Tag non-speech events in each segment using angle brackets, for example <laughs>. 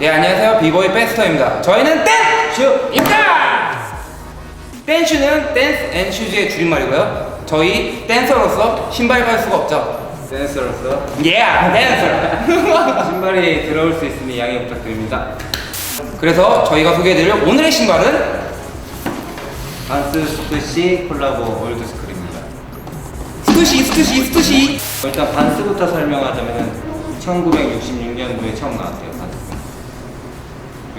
예 안녕하세요. 비보이 베스터입니다. 저희는 댄슈입니다! 댄슈는 댄스 앤 슈즈의 줄임말이고요. 저희 댄서로서 신발 갈 수가 없죠. 댄서로서? 예 댄서! <laughs> 신발이 들어올 수 있으니 양해 부탁드립니다. 그래서 저희가 소개해드릴 오늘의 신발은 반스 스투시 콜라보 올드스쿨입니다. 스투시 스투시 스투시! 일단 반스부터 설명하자면 1966년도에 처음 나왔대요.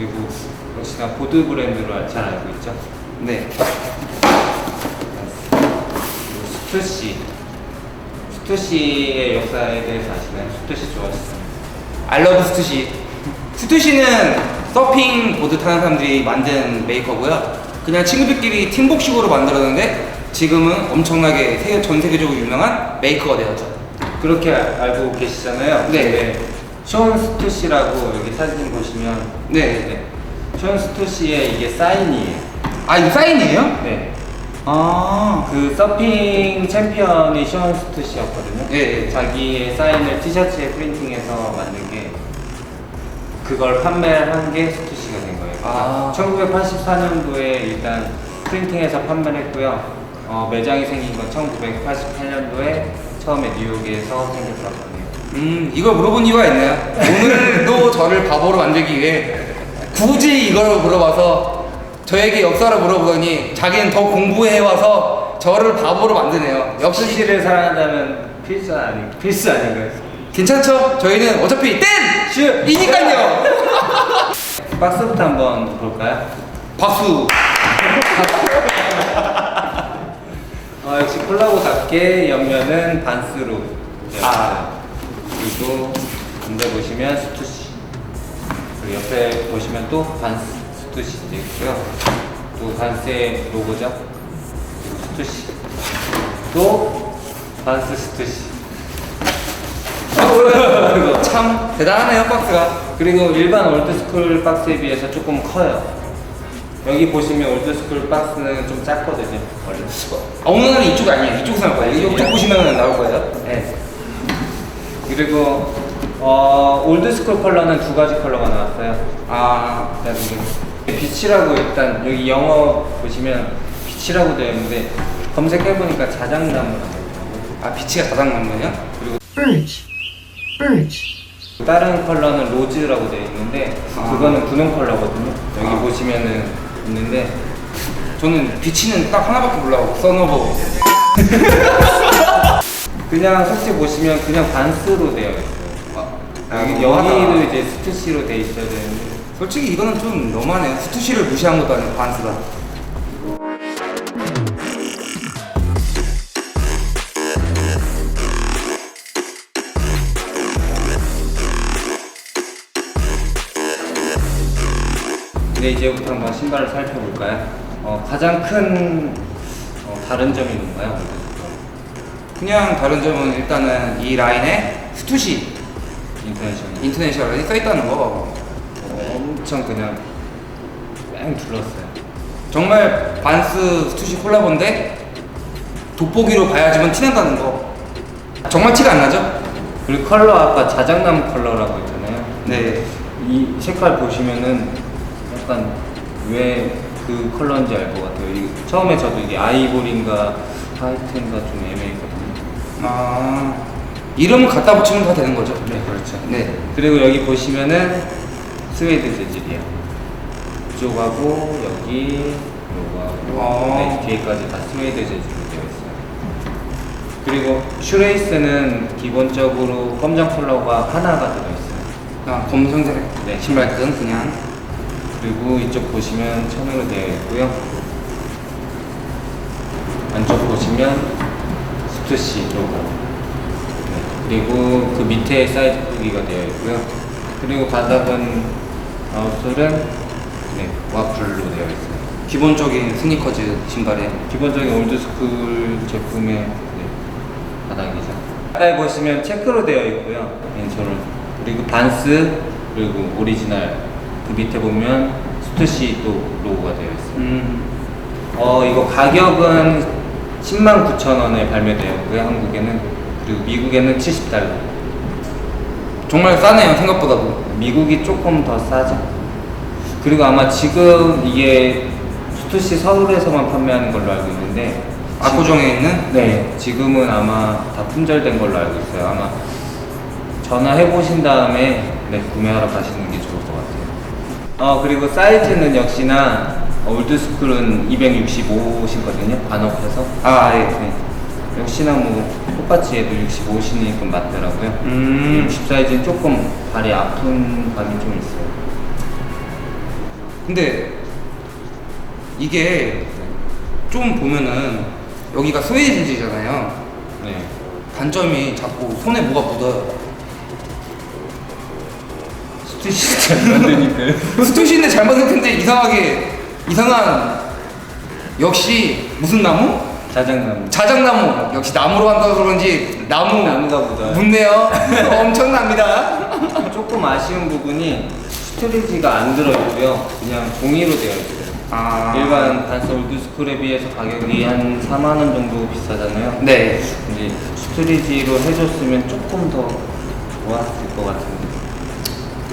그리고 역시나 보드 브랜드로 잘 알고 있죠. 네. 그리고 스투시. 스투시의 역사에 대해서 아시나요? 스투시 좋아하시나요? 알러브 스투시 스투시는 서핑 보드 타는 사람들이 만든 메이커고요 그냥 친구들끼리 팀복식으로 만들었는데 지금은 엄청나게 세계, 전 세계적으로 유명한 메이커가 되었죠 그렇게 아- 알고 계시잖아요. 네. 근 스투시라고 여기 사진 보시면 네. 네. 션 스투시의 이게 사인이에요. 아 이거 사인이에요? 네. 아 그 서핑 챔피언이 션 스투시였거든요. 예, 예. 자기의 사인을 티셔츠에 프린팅해서 만든 게 그걸 판매를 한 게 스투시가 된 거예요. 아. 1984년도에 일단 프린팅해서 판매를 했고요. 어, 매장이 생긴 건 1988년도에 처음에 뉴욕에서 생겼다고 하네요. 음, 이걸 물어본 이유가 있나요? 오늘도 <laughs> 저를 바보로 만들기 위해 굳이 이걸 물어봐서 저에게 역사를 물어보더니 자기는 더 공부해와서 저를 바보로 만드네요. 역시 스투시를 사랑한다면 필수 아니 필수 아닌가요? 괜찮죠? 저희는 어차피 댄! 슈! 이니까요! <laughs> 박스부터 한번 볼까요? 박수! <laughs> 어, 역시 콜라보답게 옆면은 반스로 아. 그리고 군대 보시면 스투시 그리고 옆에 보시면 또 반스 스투시도 있고요 또 반스의 로고죠 그리고 스투시 또 반스 스투시 <laughs> 참 대단하네요, 박스가. 그리고 일반 올드스쿨 박스에 비해서 조금 커요 여기 보시면 올드스쿨 박스는 좀 작거든요 원래 아, 오늘 은 이쪽 아니에요. 이쪽에서 나올 거예요. 이쪽 보시면 나올 거예요. 네. 그리고 어, 올드스쿨 컬러는 두 가지 컬러가 나왔어요. 아, 일단 이게 빛이라고 일단 여기 영어 보시면 빛이라고 되어 있는데 검색해 보니까 자작나무라고 있더라고요. 아, 비치가 자작나무냐? 그리고 birch, birch, 다른 컬러는 로즈라고 되어 있는데 아. 그거는 분홍 컬러거든요. 여기 아. 보시면은 있는데 저는 비치는 딱 하나밖에 몰라요. 써너버. <laughs> 그냥 솔직히 보시면 그냥 반스로 되어 있어요. 아, 여기, 너무하다. 여기도 이제 스투시로 되어 있어야 되는데 솔직히 이거는 좀 너무하네요. 스투시를 무시한 것도 아니고 반스다. 네, 이제부터 한번 신발을 살펴볼까요? 어, 가장 큰 어, 다른 점이 뭔가요? 그냥 다른 점은 일단은 이 라인에 스투시 인터내셔널 인터내셔널이 써있다는 거. 엄청 그냥 뺑 둘렀어요. 정말 반스 스투시 콜라보인데 돋보기로 봐야지만 티난다는 거. 정말 티가 안 나죠? 그리고 컬러 아까 자작나무 컬러라고 했잖아요. 네. 이 색깔 보시면은 약간 왜 그 컬러인지 알 것 같아요. 이, 처음에 저도 이게 아이보리인가 화이트인가 좀 애매했거든요. 아 이름 갖다 붙이면 다 되는 거죠? 네, 그렇죠. 네. 그리고 여기 보시면은 스웨이드 재질이에요. 이쪽하고 여기 요거하고 아. 네, 뒤에까지 다 스웨이드 재질로 되어 있어요. 그리고 슈레이스는 기본적으로 검정 컬러가 하나가 들어 있어요. 아 검정색 네. 신발끈 그냥. 그리고 이쪽 보시면 천으로 되어 있고요. 안쪽 보시면 스투시 로고. 네, 그리고 그 밑에 사이즈 크기가 되어 있고요. 그리고 바닥은 아웃솔은 네, 와플로 되어 있어요. 기본적인 스니커즈 신발에 기본적인 올드스쿨 제품의 네, 바닥이죠. 바닥에 보시면 체크로 되어 있고요. 인솔은 그리고 반스 그리고 오리지널 그 밑에 보면 스투시 또 로고가 되어 있어요. 음 어 이거 가격은 10만 9천 원에 발매되었고요 한국에는 그리고 미국에는 70달러 정말 싸네요 생각보다도. 미국이 조금 더 싸죠. 그리고 아마 지금 이게 스투시 서울에서만 판매하는 걸로 알고 있는데 압구정에 있는 네, 지금은 아마 다 품절된 걸로 알고 있어요. 아마 전화해 보신 다음에 네, 구매하러 가시는 게 좋을 것 같아요. 어 그리고 사이즈는 역시나 올드스쿨은 265신거든요. 반업해서. 아 예. 네. 역시나 뭐 똑같이 해도 65신이니까 맞더라고요. 음. 60 사이즈는 조금 발이 아픈 감이 좀 있어요. 근데 이게 좀 보면은 여기가 스웨이드 재질이잖아요. 네. 단점이 자꾸 손에 뭐가 묻어요. 스투시 잘 만드니까요. <laughs> 스투시인데 잘 만들 텐데 이상하게 이상한 역시 무슨 나무? 자장나무. 자작나무. 역시 나무로 한다고 그런지 나무 나무가 묻어요. 묻네요. <laughs> 엄청납니다. 조금 아쉬운 부분이 스토리지가 안 들어있고요. 그냥 종이로 되어 있어요. 아 일반 단서 올드스쿨에 비해서 가격이 한 4만 원 정도 비싸잖아요. 네. 근데 스토리지로 해줬으면 조금 더 좋았을 것 같은데.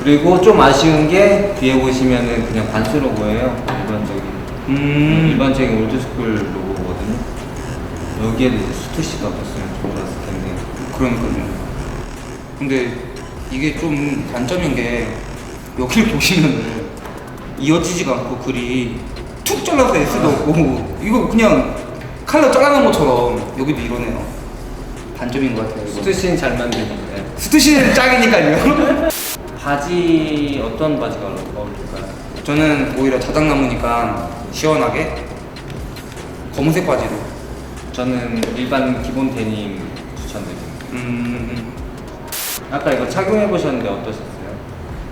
그리고 좀 아쉬운 게 뒤에 보시면은 그냥 반스 로고예요. 일반적인. 음. 일반적인 올드스쿨 로고거든요. 여기에 이제 스투시가 없었으면 좋았을 텐데. 그러니까요. 근데 이게 좀 단점인 게 여기를 <laughs> 보시면은 이어지지가 않고 글이 툭 잘라서 S도 없고 이거 그냥 칼로 잘라놓은 것처럼 여기도 이러네요. 단점인 것 같아요. 이거. 스투시는 잘 만드니까. 스투시는 짱이니까요. <laughs> 바지 어떤 바지가 어울릴까요? 저는 오히려 자작나무니까 시원하게 검은색 바지로. 저는 일반 기본 데님 추천드립니다. 음, 아까 이거 착용해 보셨는데 어떠셨어요?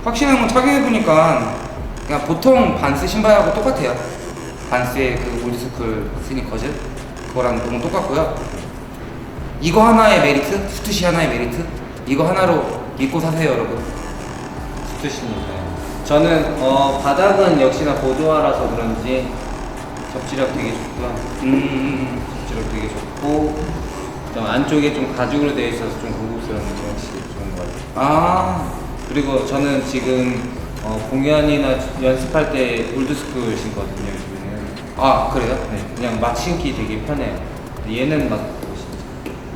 확실한 건 착용해보니까 그냥 보통 반스 신발하고 똑같아요. 반스의 그 올드스쿨 스니커즈 그거랑 너무 똑같고요. 이거 하나의 메리트, 스투시 하나의 메리트, 이거 하나로 입고 사세요, 여러분. 스투시니까요. 저는 어, 바닥은 역시나 보조화라서 그런지 접지력 되게 좋고요. 음, 접지력 되게 좋고 좀 안쪽에 좀 가죽으로 되어 있어서 좀 고급스러운 게 확실히 좋은 것 같아요. 아, 그리고 저는 지금 어, 공연이나 연습할 때 올드스쿨 신거든요. 요즘에는. 아 그래요? 네, 그냥 막 신기 되게 편해요. 얘는 막.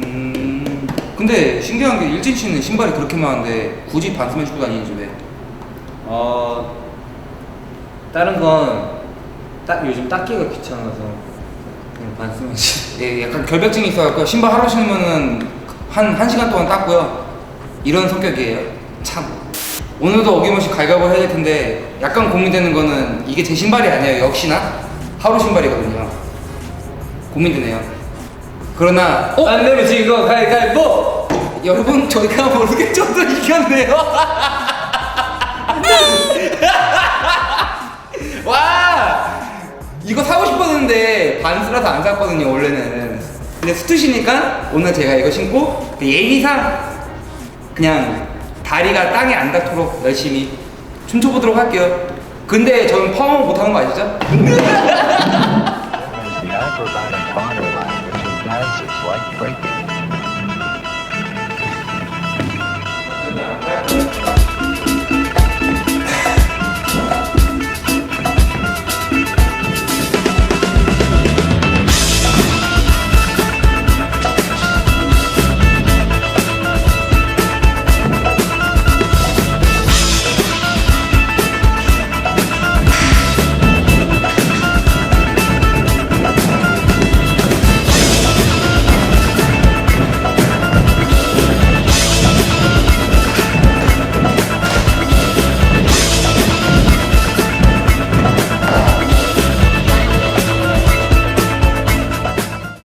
음, 근데 신기한 게 일진 씨는 신발이 그렇게 많은데 굳이 반스만 신고 다니는지 왜? 어 다른 건 딱 요즘 닦기가 귀찮아서 그냥 반스만 신. <laughs> 예, 약간 결벽증이 있어갖고 신발 하루 신으면은 한, 한 시간 동안 닦고요. 이런 성격이에요. 참. 오늘도 어김없이 갈갑을 해야 될 텐데 약간 고민되는 거는 이게 제 신발이 아니에요. 역시나 하루 신발이거든요. 고민되네요. 그러나 어? 안 되면 지금 가위가위보. 여러분 저희가 모르겠죠도 이겼네요. <laughs> <laughs> 와 이거 사고 싶었는데 반스라서 안 샀거든요 원래는. 근데 스투시니까 오늘 제가 이거 신고 그 예의상 그냥 다리가 땅에 안 닿도록 열심히 춤춰보도록 할게요. 근데 저는 퍼머 못하는 거 아시죠? <laughs>